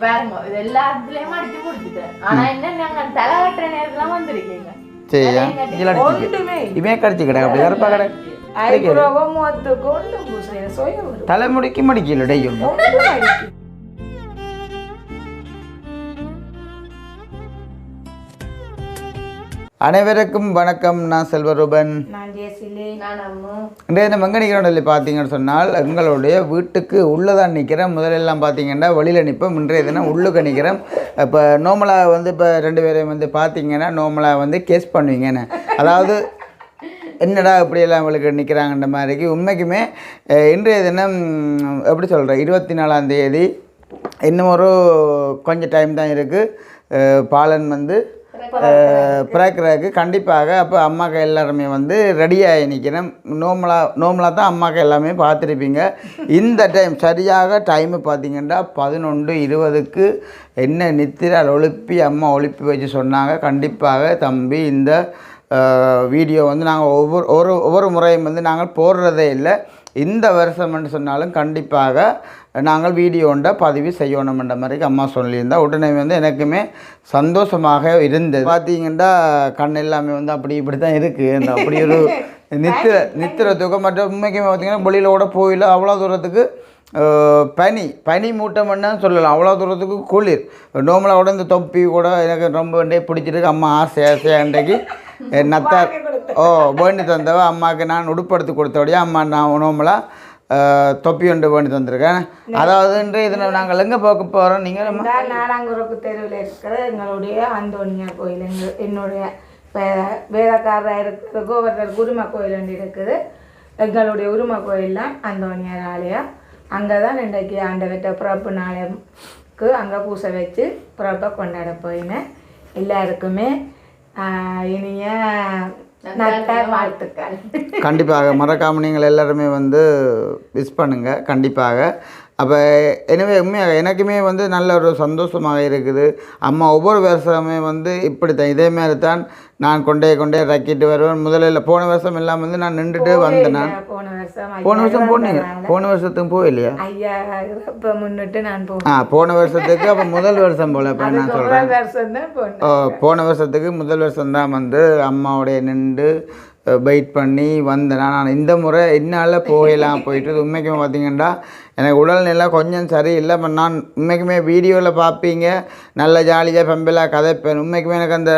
பாருங்க இது எல்லாத்துலயும் அடிச்சு கொடுத்துட்டேன் ஆனா என்ன நாங்க தலை கட்டுற நேரத்துல வந்திருக்கீங்க. சரியா இதில் இவன் கடிச்சு அப்படி கருப்பா கடை தலைமுடிக்கு மடிக்கல டெய்யும் அனைவருக்கும் வணக்கம். நான் செல்வரூபன். நான் ஜேசிலே நான் அம்மு. இன்றைய நம்ம எங்கே நிற்கிறோம் சொல்லி பார்த்தீங்கன்னு சொன்னால் எங்களுடைய வீட்டுக்கு உள்ளே தான் நிற்கிறேன். முதலெல்லாம் பார்த்தீங்கன்னா வெளியில் நிற்போம். இன்றைய தினம் உள்ளுக்கு நிற்கிறேன் இப்போ நோமலாக வந்து இப்போ ரெண்டு பேரையும் வந்து பார்த்தீங்கன்னா நோமலாக வந்து கேஸ் பண்ணுவீங்கன்னு. அதாவது என்னடா இப்படியெல்லாம் அவங்களுக்கு நிற்கிறாங்கன்ற மாதிரிக்கு உண்மைக்குமே இன்றைய தினம் எப்படி சொல்கிறேன் இருபத்தி நாலாம் தேதி இன்னும் ஒரு கொஞ்சம் டைம் தான் இருக்குது பாலன் வந்து பிறக்கிறதுக்கு கண்டிப்பாக அப்போ அம்மாக்கா எல்லாருமே வந்து ரெடியாகி நிற்கிறேன் நோமலாக நோமலாக தான் அம்மாக்கா எல்லாமே பார்த்துருப்பீங்க. இந்த டைம் சரியாக டைமு பார்த்தீங்கன்னா பதினொன்று இருபதுக்கு என்ன நித்திரால் ஒழுப்பி அம்மா ஒழுப்பி வச்சு சொன்னாங்க. கண்டிப்பாக தம்பி இந்த வீடியோ வந்து நாங்கள் ஒவ்வொரு ஒரு ஒவ்வொரு முறையும் வந்து நாங்கள் போடுறதே இல்லை. இந்த வருஷம்னு சொன்னாலும் கண்டிப்பாக நாங்கள் வீடியோ ஒன்றை பதிவு செய்யணுமென்ற மாதிரி அம்மா சொல்லியிருந்தா. உடனே வந்து எனக்குமே சந்தோஷமாக இருந்தது. பார்த்தீங்கன்னா கண் எல்லாமே வந்து அப்படி இப்படி தான் இருக்குது அந்த அப்படி ஒரு நித்திர நித்திர தூக்கம். மற்ற உண்மைக்குமே பார்த்தீங்கன்னா கூட போயில அவ்வளோ தூரத்துக்கு பனி பனி மூட்டம்னு சொல்லலாம். அவ்வளோ தூரத்துக்கு குளிர். நோமலாக கூட இந்த தொப்பி கூட எனக்கு ரொம்ப பிடிச்சிருக்கு. அம்மா ஆசை ஆசையாக இன்றைக்கு நத்தார் ஓ வேண்டி தந்தவ அம்மாவுக்கு நான் உடுப்படுத்தி கொடுத்தபடியே அம்மா நான் நோமலாக தொப்பி ஒன்று வேண்டி தந்திருக்கேன். அதாவது இன்றைய இதில் நாங்கள் எங்கே போக போகிறோம் நீங்கள் நம்ம தெருவில் இருக்கிற எங்களுடைய அந்தோனியா கோயில் என்னுடைய வேதக்காரராக வேலைக்காரராக இருக்கிற கோவர்தர் குருமா கோயில் ஒன்று இருக்குது. எங்களுடைய உருமா கோயில்லாம் அந்தோனியார் ஆலயம் அங்கே தான் இன்றைக்கு ஆண்டவர்கிட்ட பிறப்பு நாளைக்கு அங்கே பூசை வச்சு பிறப்பை கொண்டாட போயினேன். எல்லாருக்குமே இனிய வாழ்த்துக்கள். கண்டிப்பாக மறக்காமல் நீங்கள் எல்லாருமே வந்து மிஸ் பண்ணுங்கள் கண்டிப்பாக. அப்போ எனவே உண்மையாக எனக்குமே வந்து நல்ல ஒரு சந்தோஷமாக இருக்குது. அம்மா ஒவ்வொரு வருஷமே வந்து இப்படி தான் இதே மாதிரி தான் நான் கொண்டே கொண்டே ரக்கிட்டு வருவேன். முதல்ல போன வருஷம் எல்லாம் வந்து நான் நின்றுட்டு வந்தேன் போன வருஷம். போன வருஷம் போனீங்க? போன வருஷத்துக்கு போகலையா? ஐயா இப்போ முன்னிட்டு நான் ஆ போன வருஷத்துக்கு அப்போ முதல் வருஷம் போல் இப்போ நான் சொல்கிறேன் ஓ, போன வருஷத்துக்கு முதல் வருஷம் தான் வந்து அம்மாவுடைய நின்று வெயிட் பண்ணி வந்தேன். நான் இந்த முறை என்னால் போகலாம் போயிட்டு உண்மைக்குமே பார்த்தீங்கன்னா எனக்கு உடல்நிலை கொஞ்சம் சரியில்லை பட் நான் உண்மைக்குமே வீடியோவில் பார்ப்பீங்க நல்ல ஜாலியாக பெம்பலாக கதைப்பேன். உண்மைக்குமே எனக்கு அந்த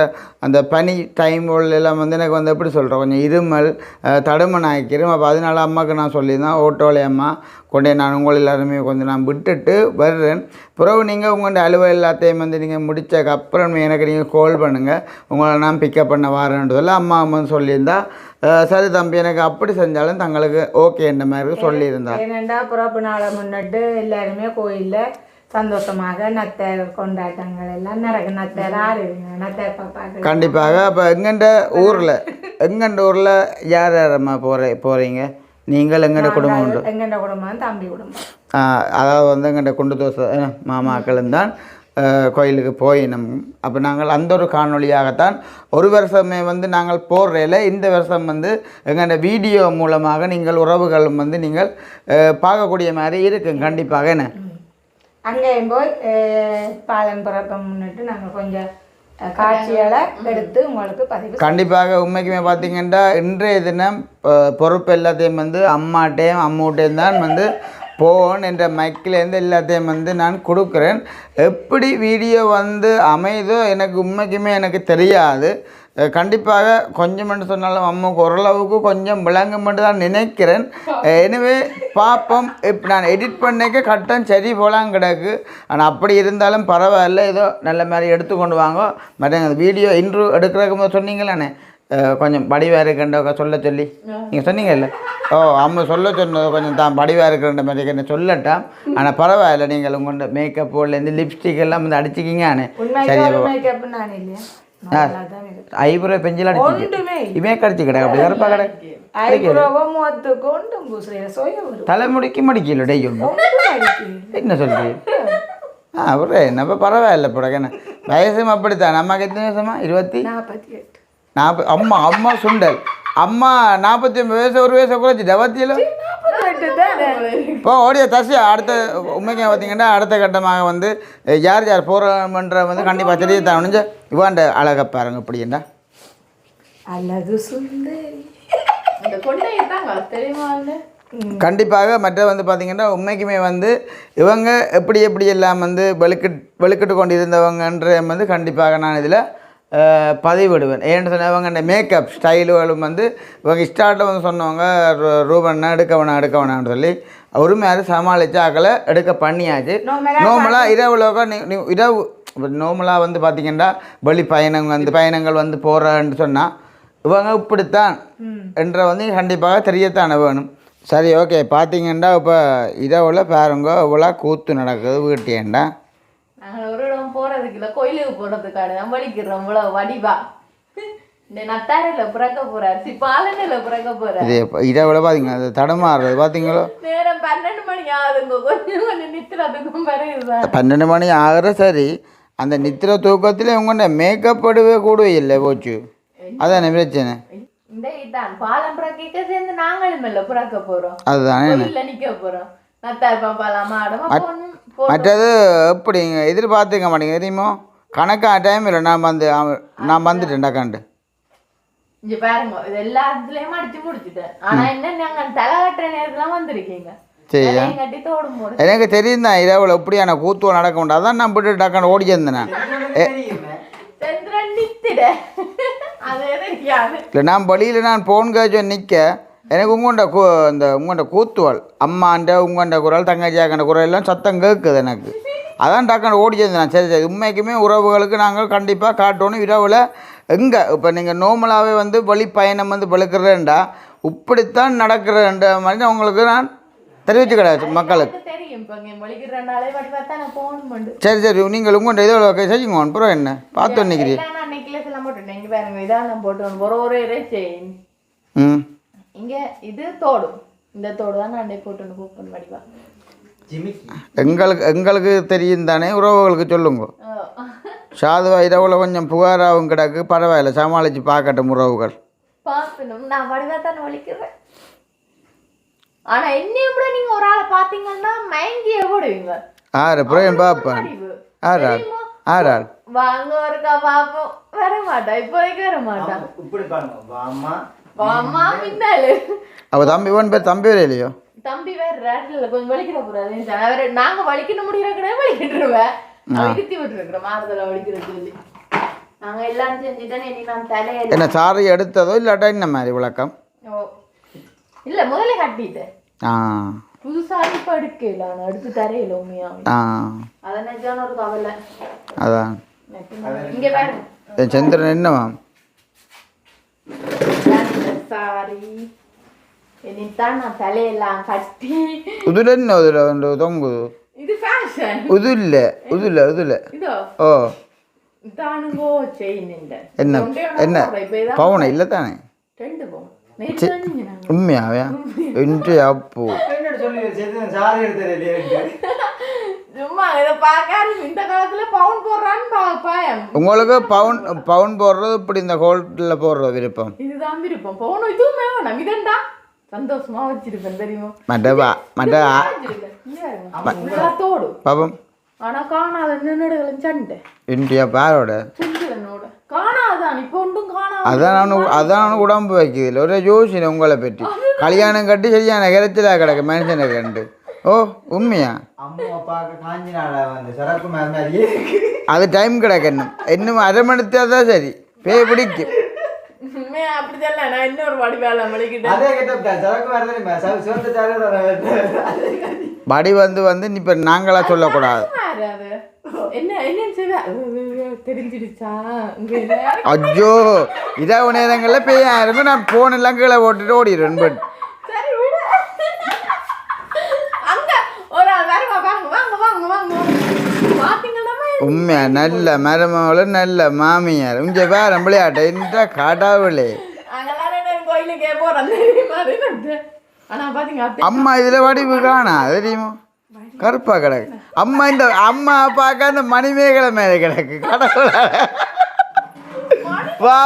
அந்த பனி டைம் எல்லாம் வந்து எனக்கு வந்து எப்படி சொல்கிறேன் கொஞ்சம் இருமல் தடுமன் ஆகிக்கிறோம் அப்போ அதனால அம்மாவுக்கு நான் சொல்லியிருந்தேன் ஓட்டோலே அம்மா கொண்டே நான் உங்களை எல்லாருமே கொஞ்சம் நான் விட்டுட்டு வர்றேன். பிறகு நீங்கள் உங்களோட அலுவல் எல்லாத்தையும் வந்து நீங்கள் முடிச்சதுக்கு அப்புறம் எனக்கு நீங்கள் கால் பண்ணுங்கள் உங்களை நான் பிக்கப் பண்ண வரேன்றதில்ல அம்மா அம்மா சொல்லியிருந்தா சரி தம்பி எனக்கு அப்படி செஞ்சாலும் தங்களுக்கு ஓகேன்ற மாதிரி சொல்லியிருந்தா ஏனெண்டா பிறப்பு நாளை முன்னிட்டு எல்லாருமே கோயிலில் சந்தோஷமாக நத்தர் கொண்டாட்டங்கள் எல்லாம் நடக்கும் ஆடுவீங்க நத்தர் பாப்பாக்கு கண்டிப்பாக அப்போ எங்கண்ட ஊரில் எங்கண்ட ஊரில் யார் யாரம்மா போகிற போகிறீங்க நீங்கள் எங்கண்ட குடும்பம் உண்டு? எங்கண்ட குடும்பம் தம்பி குடும்பம். அதாவது வந்து எங்கள்கிட்ட குண்டு தோசை மாமாக்களும் தான். கோயிலுக்கு போயினோம். அப்போ நாங்கள் அந்த ஒரு காணொளியாகத்தான் ஒரு வருஷமே வந்து நாங்கள் போடுறையில் இந்த வருஷம் வந்து எங்கள்ட வீடியோ மூலமாக நீங்கள் உறவுகளும் வந்து நீங்கள் பார்க்கக்கூடிய மாதிரி இருக்கும். கண்டிப்பாக என்ன? அங்கேயும் போய் பாலன் பிறப்பை முன்னிட்டு நாங்கள் கொஞ்சம் அஹ், காட்சிகளை எடுத்து உங்களுக்கு பதிவு கண்டிப்பாக உண்மைக்குமே பார்த்தீங்கன்னா இன்றைய தினம் பொறுப்பு எல்லாத்தையும் வந்து அம்மாட்டையும் அம்மூட்டையும் தான் வந்து போன் என்ற மைக்கிலேருந்து எல்லாத்தையும் வந்து நான் கொடுக்குறேன். எப்படி வீடியோ வந்து அமைதோ எனக்கு உண்மைக்குமே எனக்கு தெரியாது. கண்டிப்பாக கொஞ்சமென்று சொன்னாலும் அம்மாவுக்கு ஓரளவுக்கு கொஞ்சம் விளங்க தான் நினைக்கிறேன். எனவே பார்ப்போம். இப்போ நான் எடிட் பண்ணிக்க கட்டம் சரி போலாம் கிடக்கு. ஆனால் அப்படி இருந்தாலும் பரவாயில்ல. ஏதோ நல்ல மாதிரி எடுத்துக்கொண்டு வாங்க. மற்ற வீடியோ இன்ட்ரூ எடுக்கிறதுக்கு முதல்ல சொன்னீங்களாண்ணே கொஞ்சம் படிவாக இருக்கின்ற சொல்ல சொல்லி. நீங்கள் சொன்னீங்கல்ல? ஓ அம்மா சொல்ல சொன்னது கொஞ்சம் தான் படிவாக இருக்கிற மாதிரி என்ன சொல்லட்டாம். ஆனால் பரவாயில்ல நீங்கள் உங்கள்கிட்ட மேக்கப் போடலேருந்து லிப்ஸ்டிக் எல்லாம் வந்து அடிச்சிக்கிங்க அண்ணே உண்மைக்கு ஒரு மேக்கப் நான் இல்லையா. நல்லா தான் இருக்கு ஐப்ரோ பெஞ்சில் அடிச்சிக்க ஒன்றுமே இவே கடிச்சு கிடக்கு. அப்படி கருப்பா கிடக்கு. தலைமுடிக்கு மடிக்கல டெய் என்ன சொல்றீங்க ஆ அவரே என்னப்பா பரவாயில்ல புடக்கண்ணே வயசும் அப்படித்தான். அம்மாக்கு எத்தனை வயசுமா இருபத்தி? நாற்பத்தி எட்டு. நாற்பது அம்மா அம்மா சுண்டல். அம்மா நாற்பத்தி ஒன்பது வயசு ஒரு வயசு குறைச்சிட்டா பத்தியில இப்போ ஓடிய தசி அடுத்த உண்மைக்கு பார்த்தீங்கன்னா அடுத்த கட்டமாக வந்து யார் யார் போகிறோம்ன்ற வந்து கண்டிப்பாக தெரிய தவணிஞ்சு இவாண்ட அழகை பாருங்க இப்படின்னா அல்லது சுந்தரி கண்டிப்பாக மற்ற வந்து பார்த்திங்கன்னா உண்மைக்குமே வந்து இவங்க எப்படி எப்படி எல்லாம் வந்து வெளுக்கிட் வெளுக்கிட்டு கொண்டு இருந்தவங்கன்ற வந்து கண்டிப்பாக நான் இதில் பதிவிடுவேன். ஏன்னு சொன்னால் இவங்க மேக்கப் ஸ்டைலுகளும் வந்து இவங்க ஸ்டார்ட்டில் வந்து சொன்னவங்க ரூ- ரூபண்ணா எடுக்க வேணாம் எடுக்க வேணாம்னு சொல்லி உரிமையாக சமாளித்து அகலை எடுக்க பண்ணியாச்சு. நார்மலாக இரவுலோக இரவு நார்மலாக வந்து பார்த்திங்கன்னா வெளி பயணம் வந்து பயணங்கள் வந்து போகிறேன்னு சொன்னால் இவங்க இப்படித்தான். என்ற வந்து கண்டிப்பாக தெரியத்தானே வேணும். சரி ஓகே பார்த்தீங்கன்னா இப்போ இரவில் பாருங்க இவ்வளோ கூத்து நடக்குது வீட்டேண்டா ஒரு இடம் போறதுக்கு இல்லை கோயிலுக்கு போறதுக்காக தான் வலிக்கிறோம் இவ்வளவு வடிவா நத்தாரில பிறக்க போறார். சி பாலனில பிறக்க போறார். இது இரவில் பார்த்தீங்க அது தடுமாறுறது நேரம் பன்னெண்டு மணி ஆகுதுங்க. கொஞ்சம் கொஞ்சம் நித்துறதுக்கும் பிறகுதான் பன்னெண்டு மணி ஆகிற சரி அந்த நித்திர தூக்கத்தில் உங்கள்கிட்ட மேக்கப் படுவே கூடவே இல்லை போச்சு. அதானே பிரச்சனை. இந்த இதான். பாலம் பிறக்க சேர்ந்து நாங்களும் இல்ல பிறக்க போறோம். அதுதானே நிக்க போறோம். நத்தார் பாப்பாலாம் ஆடமா மற்றது எப்படிங்க? எதிர்பார்த்துக்க மாட்டேங்க. தெரியுமோ கணக்கான டைம் இல்லை. நான் வந்து நான் வந்துட்டேன் டக்காண்டு இங்க பாருங்க. இது எல்லா இடத்துலயும் அடிச்சு முடிச்சுட்டேன். ஆனா என்ன நாங்க தலை கட்டுற நேரத்துல வந்திருக்கீங்க. சரி தலையும் கட்டி தோடும் போடு எனக்கு தெரியும் தான் இரவில் எப்படியான கூத்துவம் நடக்க முடியாது அதான் நான் போட்டு டக்காண்டு ஓடி இருந்தேன் நான். சந்திரன் நித்திட. அது தெரியாது இல்லை நான் வழியில் நான் போன் காய்ச்சி நிற்க எனக்கு உங்கள்கிட்ட கூ இந்த உங்கள்கிட்ட கூத்துவாள். அம்மாண்ட உங்கள்கிட்ட குரல் தங்கச்சியாக்கண்ட குரல் எல்லாம் சத்தம் கேட்குது எனக்கு. அதான் டக்குனு ஓடி இருந்தேன் சரி சரி. உண்மைக்குமே உறவுகளுக்கு நாங்கள் கண்டிப்பாக காட்டணும் இரவில் எங்கே? இப்போ நீங்கள் நார்மலாகவே வந்து வழி பயணம் வந்து பழுக்கிறேன்டா இப்படித்தான் நடக்கிறன்ற மாதிரி நான் உங்களுக்கு நான் தெரிவிச்சு கிடையாது மக்களுக்கு. நான் சரி சரி. நீங்கள் உங்கள்கிட்ட இதில் செய்யுங்க. அப்புறம் என்ன? பார்த்து நிற்கிறீ நான் நெக்லஸ் எல்லாம் போட்டுட்டேன். இங்க பாருங்க இதான் நான் போட்டு ஒரு ஒரு ஒரே செயின் ம். இங்க இது தோடு. இந்த தோடு தான் நான் போட்டு எங்களுக்கு எங்களுக்கு தெரியும் தானே உறவுகளுக்கு சொல்லுங்க. சாதுவா இரவில் கொஞ்சம் புகாராகவும் கிடக்கு பரவாயில்ல சமாளித்து பார்க்கட்டும் உறவுகள். பார்க்கணும். நான் வடிவா தானே வலிக்கிறேன் ஆனா என்னைய விட நீங்க ஒரு ஆளை பாத்தீங்கன்னா மயங்கிய ஆறு புறம் பார்ப்பேன் அறிவு. ஆறாள் ஆறாள் வாங்க ஒருக்கா பாப்போம் வர மாட்டா இப்போதைக்கு வர மாட்டா இப்படி பாருங்க. அம்மா அவள் தம்பி இவன் பேர் தம்பி வேறு இல்லையோ? தம்பி வேற ரேட்டில் கொஞ்சம் வலிக்கிற போறாது வேற நாங்க வலிக்கணும் முடிகிற கிடையாது வலிக்கிட்டுருவேன் இருத்தி விட்டுருக்குறோம் மாறுதல வலிக்கிற சொல்லி. நாங்க எல்லாம் செஞ்சுட்டேன்னு இனி நான் தலையில என்ன சாரி எடுத்ததோ இல்லாட்டா என்ன மாதிரி விளக்கம்? ஓ. இல்ல முதல்ல கட்டிட்டேன் ஆ. புதுசா இப்ப எடுக்கல நான் எடுத்து தரையில உண்மையா ஆ. அதை ஒரு கவலை. அதான். இங்க பாருங்க என் சந்திரன் என்னவா சாரி இனித்தான் நான் தலையெல்லாம் கட்டி உதுல என்ன உதுல வந்து தொங்குது இது ஃபேஷன் உது இல்லை உது இல்லை உது இல்லை இதோ ஓ இதானுங்கோ செயின் என்ன என்ன பவுனை இல்லை தானே ரெண்டு பவுன் நேற்று வாங்கினாங்க. உண்மையாவே இன்று அப்போ உங்களுக்கு பவுன் பவுன் போடுறது இப்படி இந்த கோல்டில் போடுறது விருப்பம்? இதுதான் விருப்பம். பவுன் இதுவுமே வேணாம். இதண்டா? சந்தோஷமா வச்சிருப்பேன் தெரியுமா. இதெல்லாம் தோடு பாப்பம் ஆனா காணாத நின்னுடுகளும் சண்டை. இன்றைய பாரோட? காணாதான். இப்போ ஒன்றும் காணாத அதான் அதான் உடம்பு வைக்குது ஒரு யோசனை உங்களை பற்றி. கல்யாணம் கட்டி சரியான கிடச்சிலா கிடக்கு. மனுஷனை கண்டு. ஓ உண்மையா? அது டைம் கிடக்கு இன்னும். இன்னும் அரை மணித்தா தான் சரி பேய் பிடிக்கும் படி வந்து வந்து இப்போ நாங்களா சொல்லக்கூடாது. ஐயோ இரவு நேரங்களில் பேய் ஆயிருக்கும் நான் போன் எல்லாம் கீழே போட்டுட்டு ஓடிடுவேன் பட் சரி விடு அங்க ஒரு ஆள் வருவா வாங்க வாங்க வாங்க வாங்க பாத்தீங்கன்னா உண்மையா நல்ல மருமகளும் நல்ல மாமியார். இங்கே வேற விளையாட்ட கடவுளே. அப்படி அம்மா இதில் வடிவு காணா தெரியுமா? கருப்பா கிடக்கு. அம்மா இந்த அம்மா அப்பாக்கா அந்த மணிமேகலை மேலே கிடக்கு கடவுள. வா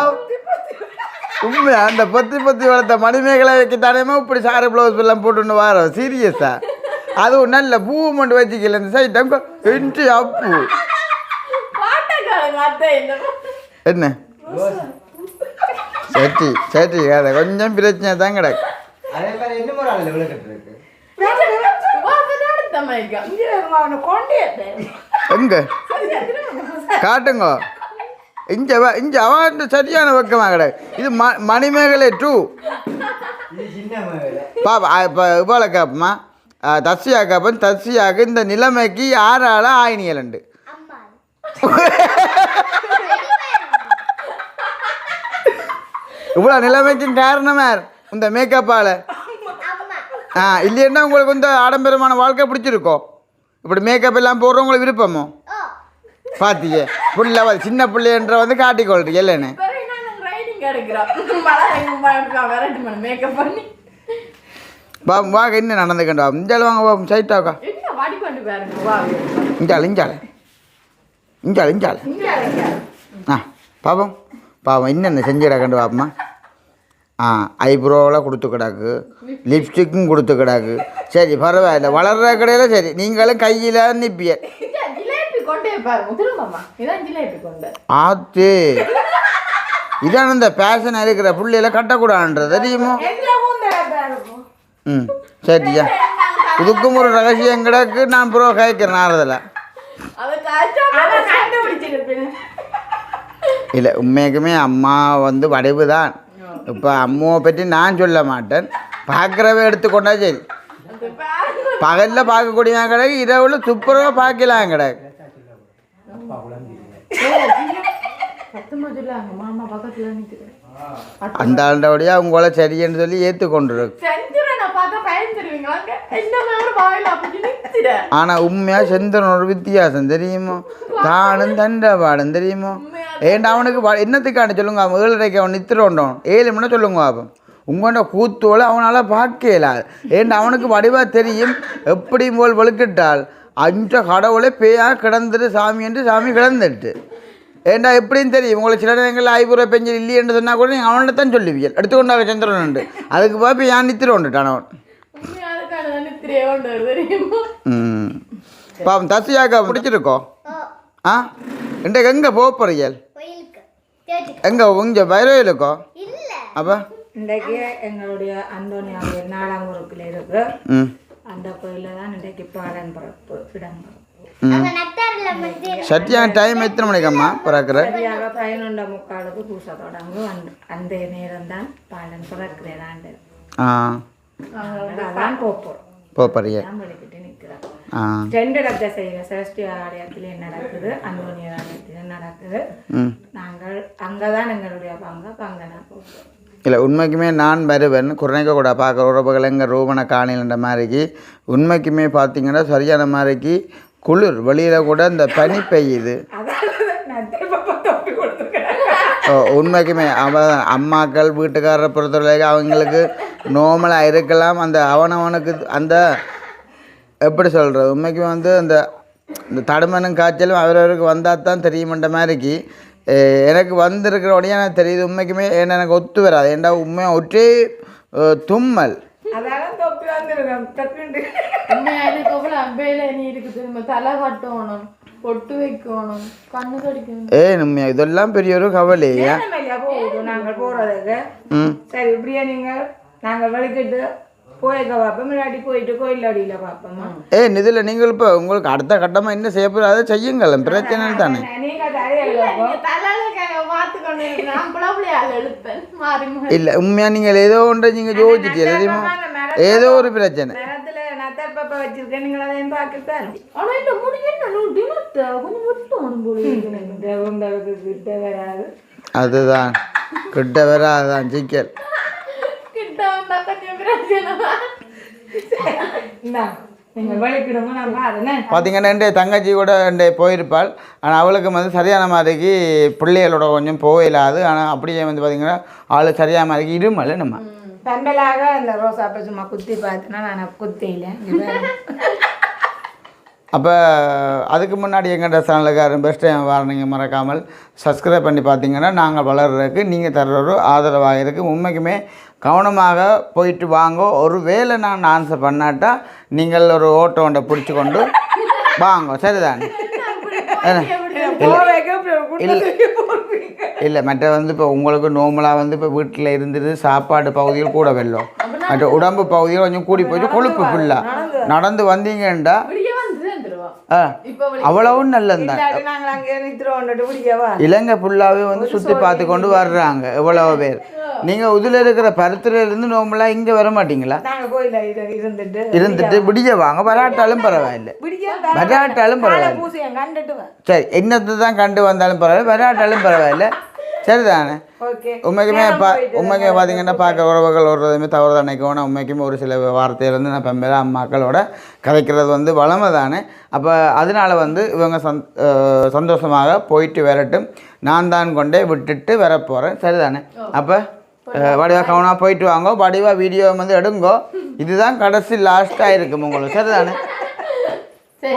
உண்மையா அந்த பொத்தி பொத்தி வளர்த்த மணிமேகலை வைக்கத்தானேமா இப்படி சாரு ப்ளவுஸ் எல்லாம் போட்டுன்னு வரோம் சீரியஸா அதுவும் நல்ல பூ மட்டும் வச்சுக்கல இந்த சைட் அங்க. இன்ட்டு அப்பு. என்ன? சட்டி சட்டி கதை கொஞ்சம் பிரச்சனை தான் கிடக்கு. அதே எங்க? காட்டுங்க. இங்க இங்க அவன் சரியான பக்கமா கிடக்கு. இது ம மணிமேகலை டூ பாப்பா இப்போ இவ்வளோ கேப்பமா? தஸ்யா கேப்பன் இந்த நிலைமைக்கு யாரால ஆயினியலண்டு இவ்வளோ நிலைமைக்கும் காரணமா யார்? இந்த மேக்கப்பால் ஆ இல்லைன்னா உங்களுக்கு வந்து ஆடம்பரமான வாழ்க்கை பிடிச்சிருக்கோம் இப்படி மேக்கப் எல்லாம் போடுறவங்களுக்கு விருப்பமோ? பார்த்தீங்க புள்ள சின்ன பிள்ளைன்ற வந்து காட்டிக்கொள்றீங்க இல்லைன்னு வா வாங்க என்ன நடந்துக்கண்டா இஞ்சால வாங்க வா சைட்டாக்கா என்ன வாடி இஞ்சால இஞ்சால. ஆ பாப்போம் பாவம் என்னென்ன செஞ்சிட கண்டு பாப்போமா? ஆ ஐப்ரோவெல்லாம் கொடுத்து கிடாக்கு. லிப்ஸ்டிக்கும் கொடுத்து கிடாக்கு. சரி பரவாயில்ல. வளர்ற கடையில் சரி. நீங்களும் கையில் கொண்டு ஆத்து. இதான இந்த பேஷன் இருக்கிற புள்ளையில கட்டக்கூடாதுன்றது தெரியுமோ? ம் சரியா இதுக்கும் ஒரு ரகசியம் கிடக்கு. நான் ப்ரோ கேட்குறேன் ஆறுதல இல்லை உண்மைக்குமே அம்மா வந்து வடிவு தான் இப்போ அம்மாவை பற்றி நான் சொல்ல மாட்டேன். பார்க்குறவ எடுத்துக்கொண்டா சரி. பகலில் பார்க்கக்கூடிய கிடக்கு இரவில் துப்புரவாக பார்க்கலாம் நிக்கிறேன் அந்த ஆண்டோடைய அவங்கள சரியன்னு சொல்லி ஏற்றுக்கொண்டு ஆனா உண்மையா ஆனால் செந்தன் ஒரு வித்தியாசம் தெரியுமோ? தானும் தண்டபாடும் தெரியுமோ? ஏன்டா அவனுக்கு என்னத்துக்காண்ட சொல்லுங்க அவன் ஏழரைக்கு அவன் நித்திரோண்டோம். ஏழு மணி சொல்லுங்க அவன். உங்களோட கூத்தோல அவனால் பார்க்க இயலாது. ஏன்டா அவனுக்கு வடிவாக தெரியும்? எப்படி போல் வலுக்கிட்டால் அஞ்ச கடவுளே பேயாக கிடந்துட்டு சாமி என்று சாமி கிடந்துட்டு. ஏன்டா எப்படின்னு தெரியும். உங்களுக்கு சில நேரங்களில் ஐபுற பெஞ்சல் இல்லையென்று சொன்னால் கூட நீங்கள் அவனை தான் சொல்லுவீர்கள். எடுத்துக்கொண்டாங்க சந்திரன் உண்டு அதுக்கு பார்ப்ப ஏன் அவன். கொண்டு வருது தெரியுமா? ம். பாவம் தசியாக்கா பிடிச்சிருக்கோம் ஆ. இன்றைக்கு எங்கே போக தேடி எங்கே உங்க பைரவிலுக்கோ இல்ல. அப்போ? இன்றைக்கு எங்களுடைய அந்தோனியாவுடைய நாலாங்குறுப்பில் இருக்கு. ம். அந்த கோயிலில் தான் இன்றைக்கு பாலன் பிறப்பு இடம் சத்தியான டைம் எத்தனை மணிக்கம்மா பிறக்கிற? சரியாக பதினொன்றை முக்காலுக்கு பூசை தொடங்கும். அந்த அந்த நேரம் தான் பாலன் பிறக்கிறேன் ஆண்டு ஆ அதான் போப்போம். போக போறிய தான் வலிக்கிட்டு நிற்கிறோம் ஆ. ரெண்டு இடத்தை செய்கிற சரஸ்டி ஆலயத்திலே நடக்குது? அந்தோனியர் ஆலயத்திலே நடக்குது? ம். நாங்கள் அங்கே தான் எங்களுடைய பங்கு அப்போ அங்கே நான் போப்போம். இல்லை உண்மைக்குமே நான் வருவேன். குறைக்க கூட பார்க்குற உறவுகள் எங்கள் ரூபனை காணிலன்ற மாதிரிக்கு உண்மைக்குமே பார்த்தீங்கன்னா சரியான மாதிரிக்கு குளிர் வெளியில் கூட இந்த பனி பெய்யுது. உண்மைக்குமே. அவ அம்மாக்கள் வீட்டுக்காரரை பொறுத்தவரைக்கும் அவங்களுக்கு நோமலாக இருக்கலாம். அந்த அவனவனுக்கு அந்த எப்படி சொல்கிறது உண்மைக்குமே வந்து அந்த இந்த தடுமனும் காய்ச்சலும் அவரவருக்கு வந்தால் தான் தெரியுமன்ற மாதிரிக்கு அஹ், எனக்கு வந்திருக்கிற உடனே எனக்கு தெரியுது உண்மைக்குமே. ஏன்னா எனக்கு ஒத்து வராது. ஏன்டா உண்மையாக ஒற்றே தும்மல். அதால தொப்பி வந்துருக்கேன் தப்பிண்டு எனக்கு எவ்வளவு அம்பையில நீ இருக்கு திரும்ப தலை கட்டணும் பொட்டு வைக்கணும் கண்ணு கடிக்கணும் ஏ உண்மையா இதெல்லாம் பெரிய ஒரு போகுது நாங்கள் போகிறதுக்கு ம் சரி இப்படியே நீங்கள் நாங்கள் வலிக்கிட்டு போயிருக்க பார்ப்போம் இல்லாட்டி போயிட்டு கோயில் அடியில் பார்ப்போமா ஏ இதில் நீங்கள் இப்போ உங்களுக்கு அடுத்த கட்டமாக என்ன செய்ய அதை செய்யுங்கள் பிரச்சனை தானே. இல்லை உண்மையாக நீங்கள் ஏதோ ஒன்றை நீங்கள் யோசிச்சிட்டு தெரியுமா ஏதோ ஒரு பிரச்சனை. அதுதான் கிட்ட வர அதுதான். சிக்கல் பார்த்தீங்கன்னா என் தங்கச்சி கூட என் போயிருப்பாள் ஆனால் அவளுக்கு வந்து சரியான மாதிரிக்கு பிள்ளைகளோட கொஞ்சம் போயிடாது ஆனால் அப்படியே வந்து பார்த்தீங்கன்னா ஆள் சரியான மாதிரிக்கு இருமல் நம்ம பண்பலாக இந்த ரோசாப்பை சும்மா குத்தி பார்த்தேன்னா நான் குத்தி இல்லை அப்போ அதுக்கு முன்னாடி எங்கள்கிட்ட சேனலுக்கு பெஸ்ட் டைம் வர நீங்கள் மறக்காமல் சப்ஸ்கிரைப் பண்ணி பார்த்தீங்கன்னா நாங்கள் வளர்கிறதுக்கு நீங்கள் தர்ற ஒரு ஆதரவாக இருக்குது உண்மைக்குமே கவனமாக போயிட்டு வாங்க. ஒரு வேளை நான் ஆன்சர் பண்ணாட்டா நீங்கள் ஒரு ஓட்டோ ஒன்றை பிடிச்சி கொண்டு வாங்க. சரிதானே? போடுவீங்க. இல்லை மற்ற வந்து இப்போ உங்களுக்கு நார்மலாக வந்து இப்போ வீட்டில் இருந்துட்டு சாப்பாடு பகுதியில் கூட வெல்லும். மற்ற உடம்பு பகுதியில் கொஞ்சம் கூடி போயிட்டு கொழுப்பு ஃபுல்லாக நடந்து வந்தீங்கன்டா அவ்வளவும் பிடிக்கவா இலங்கை ஃபுல்லாகவே வந்து சுற்றி பார்த்து கொண்டு வர்றாங்க எவ்வளோ பேர். நீங்கள் இதில் இருக்கிற பருத்துல இருந்து நோம்பலாக இங்கே வர மாட்டீங்களா? இருந்துட்டு விடிய வாங்க வராட்டாலும் பரவாயில்லை. வராட்டாலும் பரவாயில்ல. சரி என்னத்தை தான் கண்டு வந்தாலும் பரவாயில்ல வராட்டாலும் பரவாயில்ல. சரிதானே? உண்மைக்குமே பா உண்மைக்குமே பார்த்தீங்கன்னா பார்க்க உறவுகள் வர்றதுமே தவறு தான் நினைக்கவும் உண்மைக்குமே ஒரு சில வார்த்தையிலேருந்து நான் பெம்பேல அம்மாக்களோட கதைக்கிறது வந்து வளமை தானே? அப்போ அதனால வந்து இவங்க சந் சந்தோஷமாக போயிட்டு வரட்டும். நான் தான் கொண்டே விட்டுட்டு வர போகிறேன் சரிதானே அப்போ வடிவா கவனமாக போயிட்டு வாங்க. வடிவா வீடியோ வந்து எடுங்கோ. இதுதான் கடைசி லாஸ்ட்டாக இருக்கும் உங்களுக்கு. சரிதானே? சரி.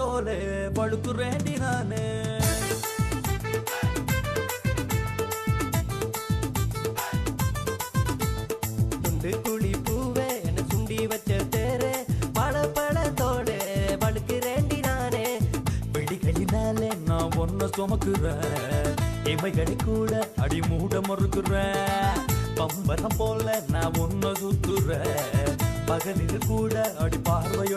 தோலே பழுக்குறேண்டி நானு. துண்டு குழி பூவே என்ன சுண்டி வச்ச தேர. வாழைப்பழ தோலே பழுக்குறேண்டி நானே. வெடிகளினாலே நான் ஒன்ன சுமக்குறேன். இமைகளை கூட அடி மூட மறுக்குறேன். பம்பரம் போல நான் ஒன்ன சுத்துறேன். பகலில் கூட அடி பார்வை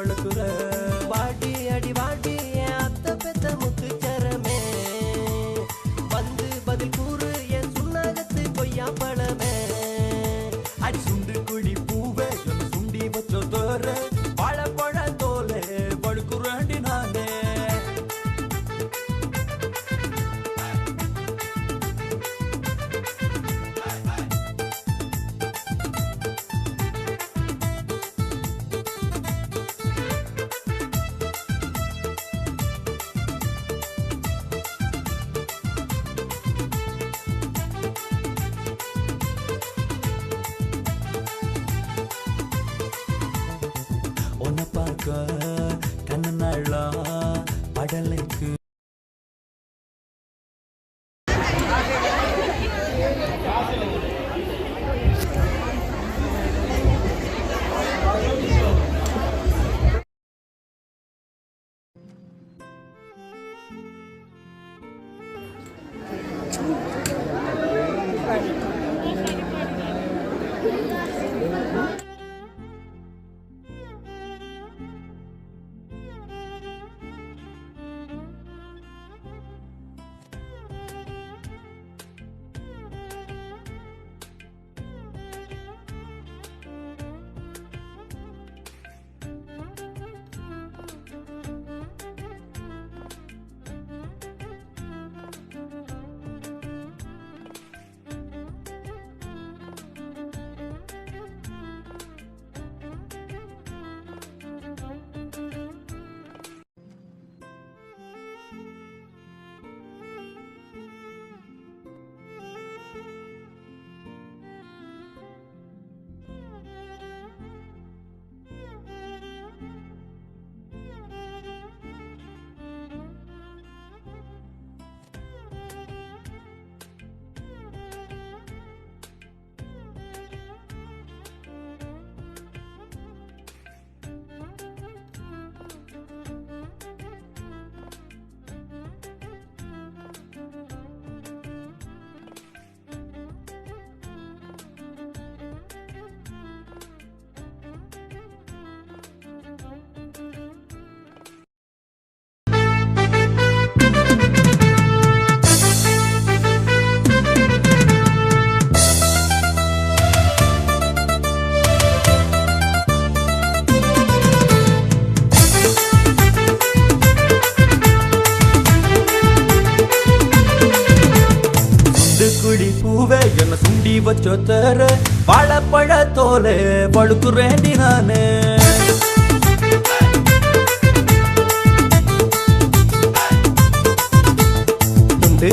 விழி பூவே என்ன சுண்டி வச்சோ தர. வாழைப்பழ தோலே வழுக்குறேண்டி நானே.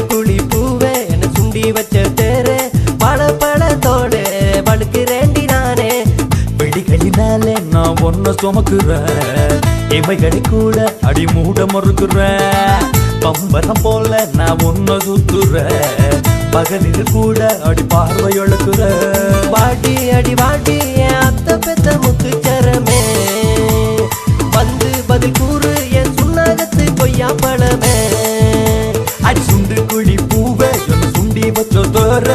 குழி பூவே என்ன சுண்டி வச்ச தேரு. பழ பழத்தோடு வழுக்கிறேண்டி நானே. வெடிகளினாலே நான் ஒன்ன சுமக்குறேன். இமைகளை கூட அடி மூட மறுக்குறேன். பம்பரம் போல நான் ஒன்ன சுத்துறேன். பகலில் கூட அடி பார்வை எழுக்குற வாடி அடி வாடி என் அத்த பெத்த முத்துச்சரமே வந்து பதில் கூறு என் சுண்ணாகத்து பொய்யா பழமே. அடி சுண்டு குழி பூவே சுண்டி வச்ச தோற.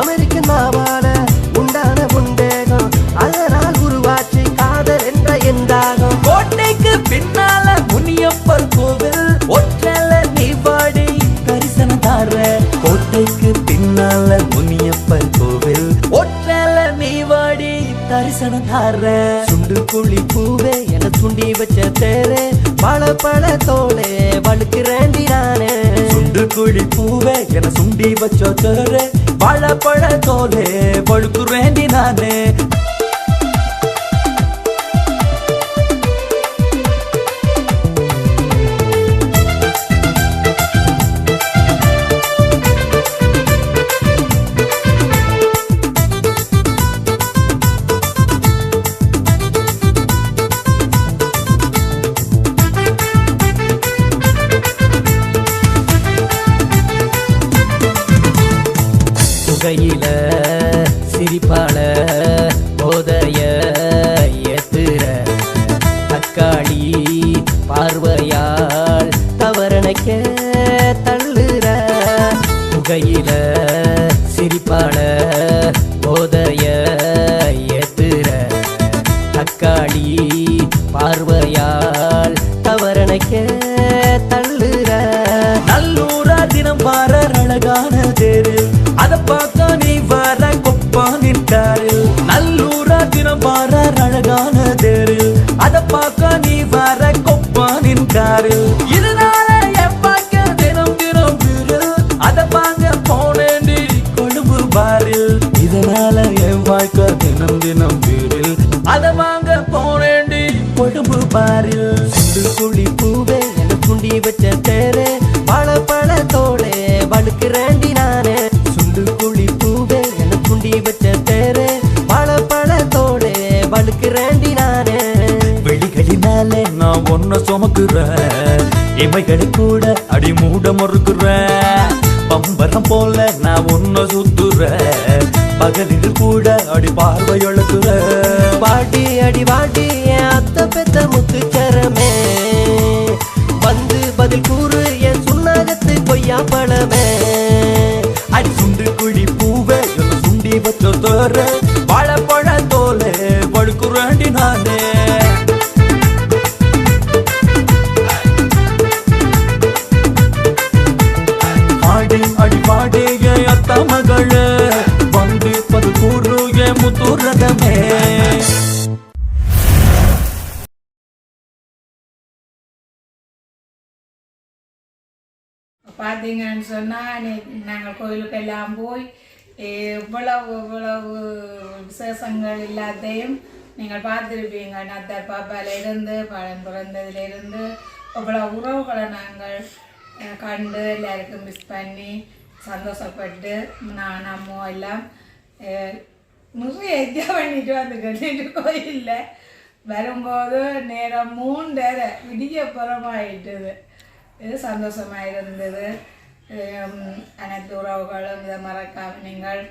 அமெரிக்கன் மாவால உண்டான உண்டேகம். அதனால் உருவாச்சு காதல் என்ற எந்தாகம் கோட்டைக்கு பின்னால முனியப்பர் கோவில். ஒற்றல நீ பாடி தரிசனம் தார கோட்டைக்கு பின்னால முனியப்பர் கோவில். ஒற்றல நீ வாடி தரிசனம் தார சுண்டு குழி பூவே என துண்டி வச்ச தேரே. பழ பழ தோளே வழுக்கிறேண்டி நானே சுண்டு குழி பூவே என சுண்டி வச்ச தேரே. பழ பழ தோளே வழுக்குறேண்டி நானே புகையில சிரிப்பால போதைய ஏத்துற தக்காளி பார்வையால் தவறனைக்க தள்ளுற புகையில பாரில் சுண்டு குழி பூவே குண்டி வச்ச தேரே. பழ பழத்தோடே வழுக்கிறேண்டி நானே சுண்டு குழி பூவே குண்டி வச்ச தேரே. பழ பழத்தோடே வழுக்கிறேண்டி நானே வெளிகளினாலே நான் ஒன்ன சுமக்குறேன் இமைகளை கூட அடி மூட மறுக்குறேன் பம்பரம் போல நான் ஒன்ன சுத்துறேன் பகலில் கூட அடி பார்வை எழுக்குற பாடி அடி வாடி வச்ச தோற தோலே படுக்குறாண்டி நானே. ஆடி அடி பாடி அத்த மகள வந்து பது கூறு முத்துரதமே. பார்த்தீங்கன்னு சொன்னால் நாங்கள் கோயிலுக்கு எல்லாம் போய் இவ்வளவு இவ்வளவு விசேஷங்கள் எல்லாத்தையும் நீங்கள் பார்த்துருப்பீங்க. நத்தர் பாப்பால இருந்து பழம் பிறந்ததுலேருந்து இவ்வளோ உறவுகளை நாங்கள் கண்டு எல்லாருக்கும் மிஸ் பண்ணி சந்தோஷப்பட்டு நான் நம்ம எல்லாம் நிறைய என்ஜாய் பண்ணிட்டு வந்து கட்டிட்டு கோயிலில் வரும்போது நேரம் மூன்றரை விடிய புறமாயிட்டுது. இது சந்தோஷமாக இருந்தது. அனைத்து உறவுகளும் இதை மறக்காம நீங்கள்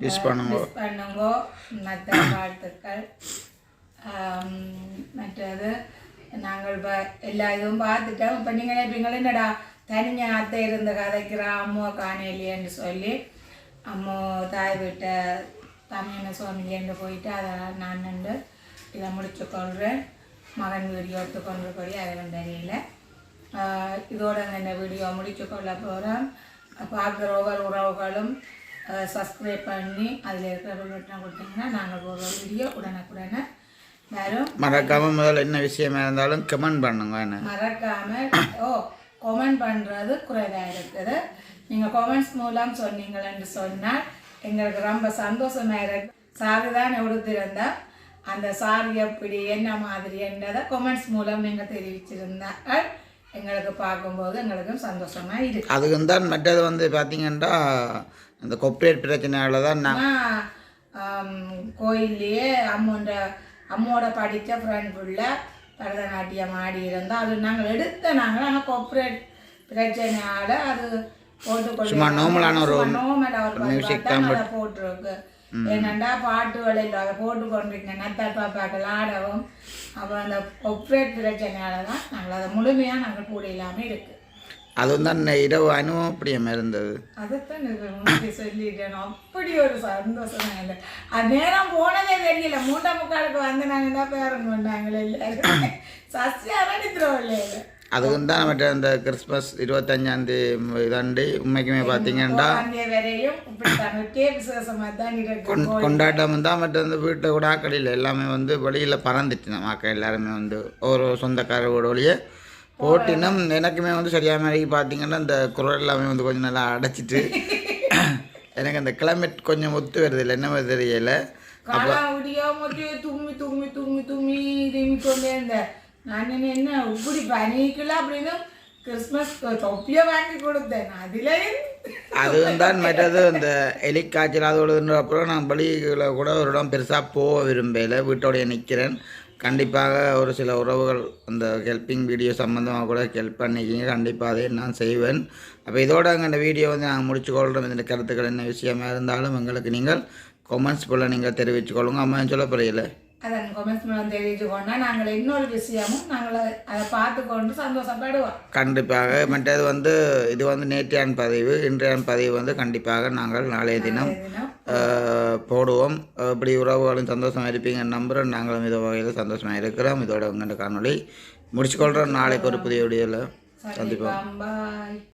Miss பண்ணுங்கோ. மிஸ் பண்ணுங்கோ மற்ற வாழ்த்துக்கள் மற்றது நாங்கள் இப்போ எல்லா இதுவும் பார்த்துட்டோம் இப்போ நீங்கள் நினைப்பீங்களே என்னடா தனிங்க அத்தை இருந்து கதைக்கிற அம்மா காணலையேன்னு சொல்லி அம்மோ தாய் வீட்டை தமிழன சுவாமிலேருந்து போயிட்டு அதை நான் நின்று இதை முடிச்சு கொள்கிறேன் மகன் வீடியோ எடுத்து கொண்டு அதெல்லாம் தெரியல இதோட இந்த வீடியோ முடிச்சு கொள்ள போகிறோம் பார்க்குற ஒவ்வொரு உறவுகளும் சப்ஸ்கிரைப் பண்ணி அதில் இருக்கிற பட்டன் கொடுத்தீங்கன்னா நாங்கள் ஒரு வீடியோ உடனுக்குடனே வரும். மறக்காம முதல்ல என்ன விஷயமா இருந்தாலும் கமெண்ட் பண்ணுங்க என்ன. மறக்காம ஓ கமெண்ட் பண்ணுறது குறைவாக இருக்குது. நீங்கள் கமெண்ட்ஸ் மூலம் சொன்னீங்களேன்னு சொன்னால் எங்களுக்கு ரொம்ப சந்தோஷமாக இருக்கு. சாரி தான் உடுத்திருந்தா அந்த சாரி எப்படி என்ன மாதிரி என்றதை கமெண்ட்ஸ் மூலம் நீங்கள் தெரிவிச்சிருந்தால் எங்களுக்கு பார்க்கும்போது எங்களுக்கும் சந்தோஷமா இருக்கு. அதுக்கு தான் மற்றது வந்து பார்த்தீங்கன்னா இந்த கொப்பரேட் பிரச்சனையால தான் நான் கோயில்லையே அம்மோட அம்மோட படித்த ஃப்ரெண்ட் புள்ள பரதநாட்டியம் ஆடி இருந்தால் அது நாங்கள் எடுத்த நாங்கள் ஆனால் கோஆப்ரேட் பிரச்சனையால் அது போட்டுக்கொள்ள சும்மா normal-ஆன ஒரு music தான் போட்டிருக்கு. ஏனண்டா பாட்டுகள் இல்லை அதை போட்டு கொண்டிருக்கேன். நத்தார் பாப்பாக்கள் ஆடவும் அப்போ அந்த கொப்ரேட் பிரச்சனையால தான் நாங்கள் அதை முழுமையாக நாங்கள் கூட இல்லாமல் இருக்குது அதுவும் தான் இரவு அனுபவம் அப்படியே இருந்தது அதைத்தான் சொல்லிட்டேன். அப்படி ஒரு சந்தோஷம் இல்லை அது நேரம் போனதே தெரியல. மூட்டை முக்காலுக்கு வந்து நாங்கள் தான் பேரம் கொண்டாங்களே இல்லை. சசியாரா நித்திரம் இல்லை அதுக்கும் தான் மற்ற இந்த கிறிஸ்மஸ் இருபத்தஞ்சாந்தேதி இதாண்டி உண்மைக்குமே பார்த்தீங்கன்னா கொண்டாட்டம் தான் மற்ற இந்த வீட்டை கூட ஆக்கடியில் எல்லாமே வந்து வெளியில் பறந்துட்டு நம்ம ஆக்கள் எல்லாருமே வந்து ஒரு சொந்தக்கார வீடு வழியே போட்டினம். எனக்குமே வந்து சரியான மாதிரி பார்த்தீங்கன்னா இந்த குரல் எல்லாமே வந்து கொஞ்சம் நல்லா அடைச்சிட்டு எனக்கு அந்த கிளைமேட் கொஞ்சம் ஒத்து வருது இல்லை என்ன தெரியல. காலம் நான் என்ன இப்படி பனிக்கல அப்படின்னு கிறிஸ்மஸ் தொப்பிய வாங்கி கொடுத்தேன். அதுலேயும் அதுவும் தான் மற்றது. இந்த எலிக்காய்ச்சல் அதோட அப்புறம் நான் பலிகளை கூட ஒரு இடம் பெருசாக போக விரும்பல. வீட்டோடைய நிற்கிறேன் கண்டிப்பாக ஒரு சில உறவுகள் அந்த ஹெல்ப்பிங் வீடியோ சம்மந்தமாக கூட ஹெல்ப் பண்ணிக்கிங்க. கண்டிப்பாக அதை நான் செய்வேன். அப்போ இதோட அங்கே அந்த வீடியோ வந்து நாங்கள் முடிச்சுக்கொள்கிறோம் இந்த கருத்துக்கள் என்ன விஷயமா இருந்தாலும் எங்களுக்கு நீங்கள் கொமெண்ட்ஸ் போல் நீங்கள் தெரிவிச்சுக்கொள்ளுங்க அம்மா சொல்ல புரியல அதன் கொமெண்ட்ஸ் மூலம் கொண்டா நாங்கள் இன்னொரு விஷயமும் நாங்கள் அதை- பார்த்து கொண்டு சந்தோஷப்படுவோம். கண்டிப்பாக மற்றது வந்து இது வந்து நேற்றையான் பதிவு இன்றையான் பதிவு வந்து கண்டிப்பாக நாங்கள் நாளைய தினம் போடுவோம். இப்படி உறவுகளும் சந்தோஷமாக இருப்பீங்க நம்புகிறோம் நாங்களும் இது வகையில் சந்தோஷமாக இருக்கிறோம். இதோட உங்கள் காணொளி முடிச்சுக்கொள்கிறோம் நாளைக்கு ஒரு புதிய வீடியோவில் சந்திப்போம். பாய்